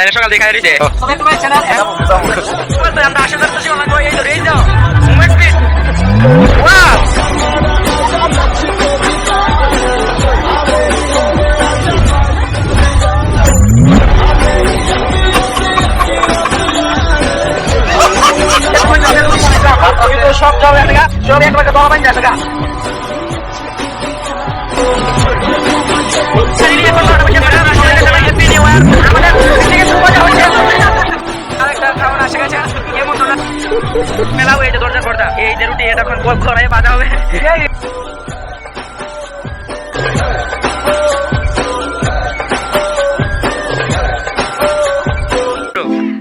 তাহলে সকাল দেখা চ্যানেল আমরা আসে ধরতেছি অনলাইন এই তো রেজ দাও মুভমেন্ট স্পিড সব যাবে সব এক দলা বান যাবে গা মেলা হয়েছে দরজা এই যে রুটি এটা এখন বাজা হবে।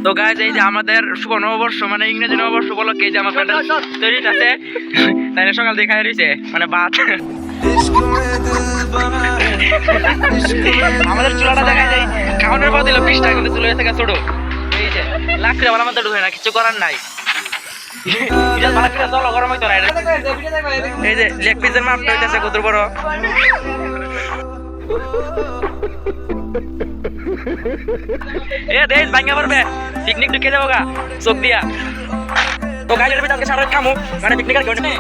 তো গাইজ এই যে আমাদের শুভ নববর্ষ মানে ইংরেজি নববর্ষ উপলক্ষে এই যে আমার প্যান্ডেল তৈরি আছে তাই সকাল রয়েছে মানে ভাত। আমাদের চুলাটা দেখা যায় খাওয়ানোর পর দিল বিশ টাকা কিন্তু চলে থেকে ছোট। লাকড়ি ঢুকে না কিছু করার নাই। এই যে লেগ পিসের মাপটা হইতেছে কত বড়। এ দেশ ভাঙ্গা পড়বে। পিকনিক ঢুকে যাব গা চোখ দিয়া। তো সারা মানে পিকনিক কেউ নেই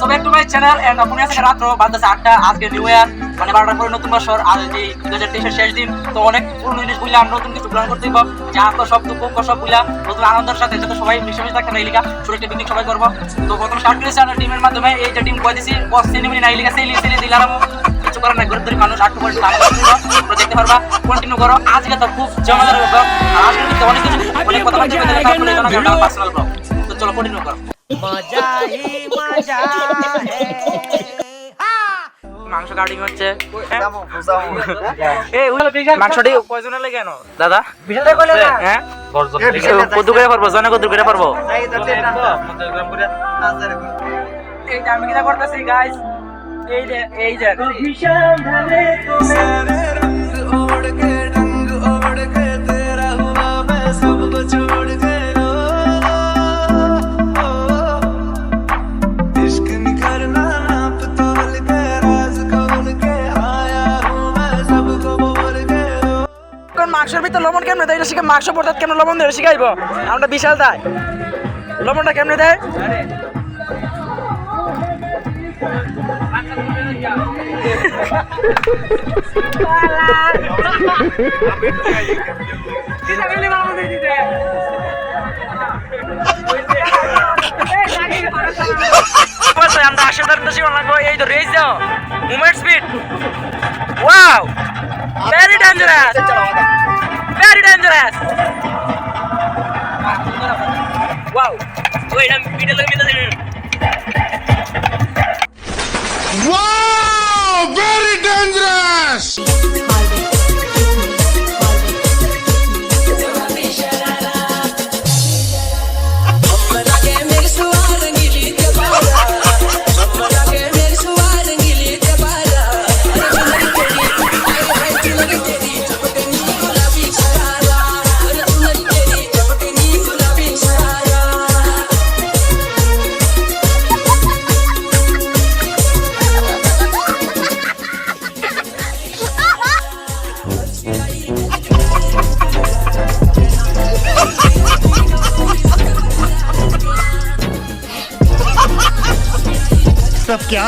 সবাই একটু মাই চ্যানেল এন্ড আপনি আজকে রাত্র বাজছে আটটা আজকে নিউ ইয়ার মানে বারোটার পরে নতুন বছর আর যে দু হাজার তেইশের শেষ দিন। তো অনেক পুরনো জিনিস বুঝলাম নতুন কিছু প্ল্যান করতে হইব। যা তো সব দুঃখ কষ্ট বুঝলাম নতুন আনন্দের সাথে যাতে সবাই মিশেমিশে থাকতে না এলিকা ছোট একটা পিকনিক সবাই করব। তো প্রথম স্টার্ট করেছি আমরা টিমের মাধ্যমে এই যে টিম কয়ে দিছি বস সেই সেই দিলাম। কিছু করার নাই গরিব গরিব মানুষ আটটু পয়েন্ট তোমরা দেখতে পারবা কন্টিনিউ করো। আজকে তো খুব জমাদার হবে আর আজকে কিন্তু অনেক কিছু অনেক কথা বলতে আপনারা পার্সোনাল ব্লগ। তো চলো কন্টিনিউ করো। মাংস কাটিং হচ্ছে। এই মাংসটি কেন? দাদা? হ্যাঁ? কত করে পারব জনে কত করে পারব। আমি কিটা করতেছি গাইস এই যে এই যে। মাংসের ভিতরে লবণ কেমনে দেয়? শিখে মাংস পড়তে কেমন লবণ দেয়? শিখাইব। আমরা বিশাল দেয় লবণটা কেমনে দেয়? আমরা আশা করতেছি লাগবো এই তো রেস দাও movement speed wow very dangerous very dangerous wow ওই এটা ভিডিও লাগে ভিডিও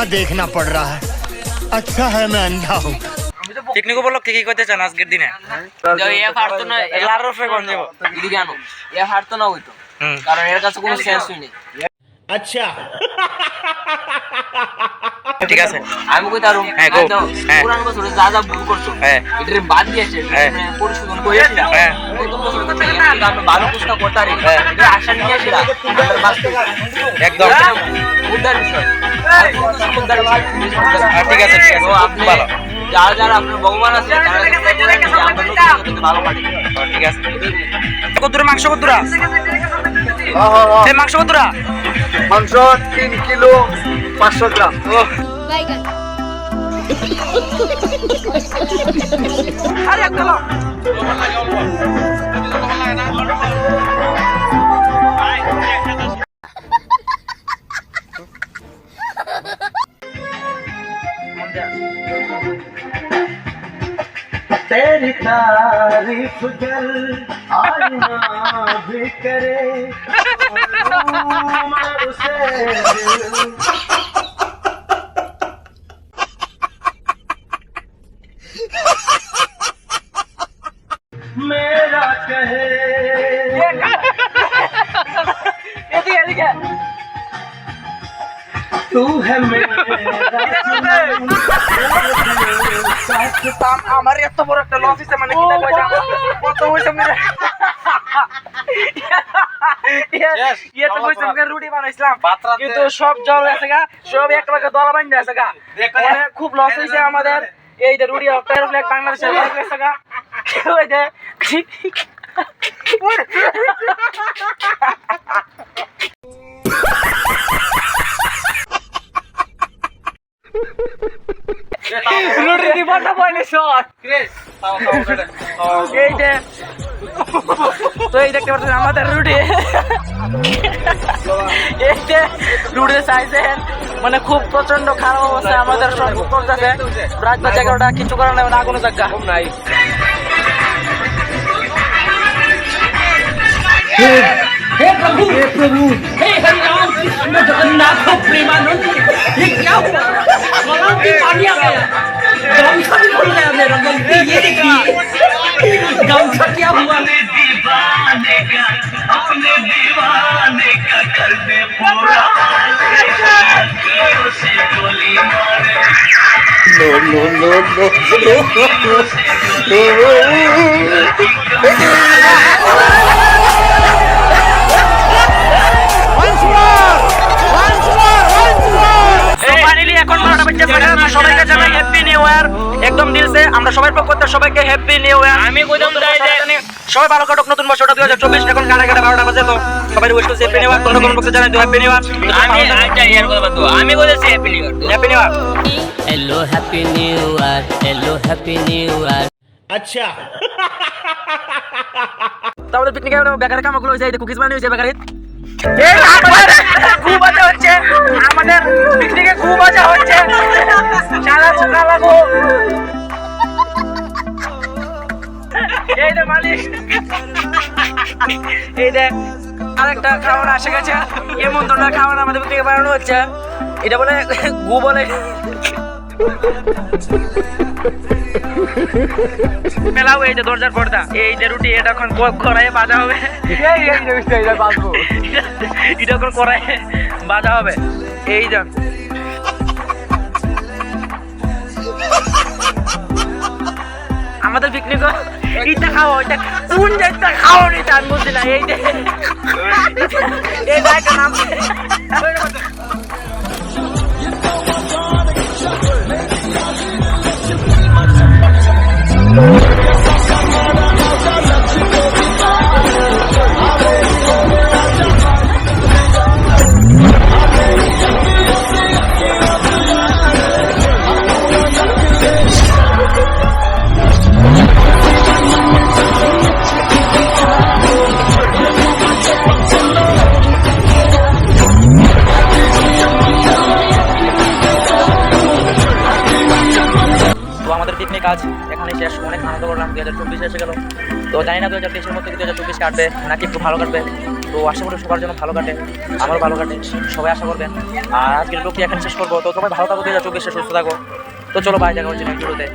सब क्या देखना पड़ रहा है अच्छा है मैं अंधा हूँ পিকনিক উপলক্ষে কি করতে চান আজকের দিনে লার রফে কোন যাব এ হারতো না হইতো হুম কারণ এর কাছে কোনো সেন্সই নেই আচ্ছা। ঠিক আছে। আমি কই তারুম হ্যাঁ গো। হ্যাঁ। পুরান বছরে যা যা ভুল করছ হ্যাঁ। বাদ দিয়েছে হ্যাঁ। পরিশোধন হ্যাঁ। ভালো হ্যাঁ। এটা আশা নিয়ে আসি আচ্ছা, একদম। উদ্ধার বিষয়। ঠিক আছে ঠিক আছে। আপনি ভালো। যারা যারা আপনার ভগবান আছে তারা ভালো ঠিক আছে। কত মাংস কত এই মাংস কতটা? মাংস তিন কিলো পাঁচশো গ্রাম। আরে একটা तारीफ़ कर आईना भी करे उसे तू है আমার এত বড় একটা লস হয়েছে মানে কি কত হয়েছে মেরে ইয়ে তো কইছে আমাকে রুটি বানাইছিলাম কিন্তু সব জল গেছে গা সব এক টাকা দলা বাইন গেছে গা খুব লস হয়েছে আমাদের এই যে রুটি অক্টার ফ্ল্যাগ বাংলাদেশে গেছে গা ওই যে What? দিবটা পয়নি শট এই যে। তো এই দেখতে পাচ্ছেন আমাদের রুটি। এই যে রুটির সাইজে মানে খুব প্রচণ্ড খারাপ অবস্থা আমাদের সব করতেছে। রাত বাজে এগারোটা কিছু করার নেই না কোনো জায়গা নাই। বারোটা বাজছে আমরা সবাইকে জানাই হ্যাপি নিউ ইয়ার একদম দিলসে আমরা সবাই পক্ষ থেকে সবাইকে হ্যাপি নিউ ইয়ার আমি কইতাম সবাই ভালো কাটুক নতুন বছর দুই হাজার চব্বিশ এখন গানে কাটা ভালো বাজে তো সবাই উইশ হ্যাপি নিউ ইয়ার কোনো কোনো পক্ষে জানাই হ্যাপি নিউ ইয়ার আমি আমি বলেছি happy new year happy new year hello happy new year hello happy new year আচ্ছা। তাহলে পিকনিকে বেকারের কাম হয়েছে এই কুকিজ বানিয়ে হয়েছে বেকারের খুব আমাদের পিকনিকে খুব মজা হচ্ছে। চালাবো চালাবো এই যে মালিক। এই যে আরেকটা খাবার আসে গেছে। খাবার আমাদের পিকনিকে বানানো হচ্ছে। এটা বলে গু বলে। মেলাও এই যে দরজার পর্দা। এই যে রুটি এটা এখন কড়াইয়ে ভাজা হবে। এটা এখন কড়াইয়ে ভাজা হবে। এই যে। আমাদের পিকনিক এইটা খাও এটা কোন জায়গা খাও এটা আমি বুঝছি না এই যে। নাম আমাদের পিকনিক আজ এখানে শেষ। অনেক আনন্দ করলাম দু হাজার চব্বিশে এসে গেল। তো জানি না দু হাজার তেইশের মধ্যে দু হাজার চব্বিশ কাটবে নাকি একটু ভালো কাটবে। তো আশা করি সবার জন্য ভালো কাটে, আমারও ভালো কাটে, সবাই আশা করবেন আর আজকের লোকটি এখানে শেষ করব। তো সবাই ভালো থাকো দু হাজার চব্বিশে সুস্থ থাকো। তো চলো ভাই দেখা হচ্ছে ভিডিওতে